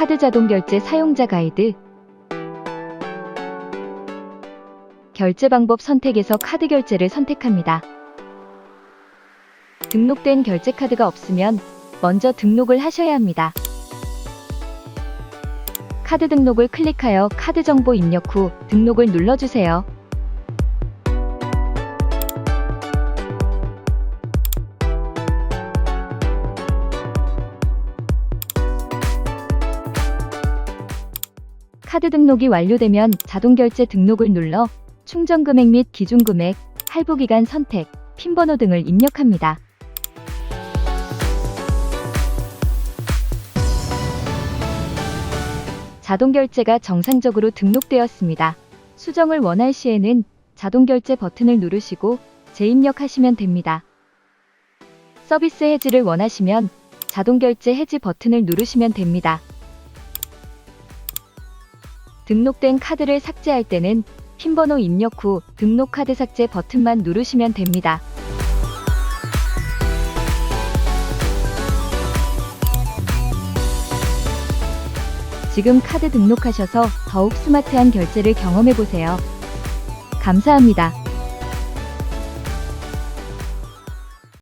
카드 자동 결제 사용자 가이드 결제 방법 선택에서 카드 결제를 선택합니다. 등록된 결제 카드가 없으면 먼저 등록을 하셔야 합니다. 카드 등록을 클릭하여 카드 정보 입력 후 등록을 눌러주세요. 카드 등록이 완료되면 자동 결제 등록을 눌러 충전 금액 및 기준 금액, 할부 기간 선택, 핀 번호 등을 입력합니다. 자동 결제가 정상적으로 등록되었습니다. 수정을 원할 시에는 자동 결제 버튼을 누르시고 재입력하시면 됩니다. 서비스 해지를 원하시면 자동 결제 해지 버튼을 누르시면 됩니다. 등록된 카드를 삭제할 때는 핀 번호 입력 후 등록 카드 삭제 버튼만 누르시면 됩니다. 지금 카드 등록하셔서 더욱 스마트한 결제를 경험해 보세요. 감사합니다.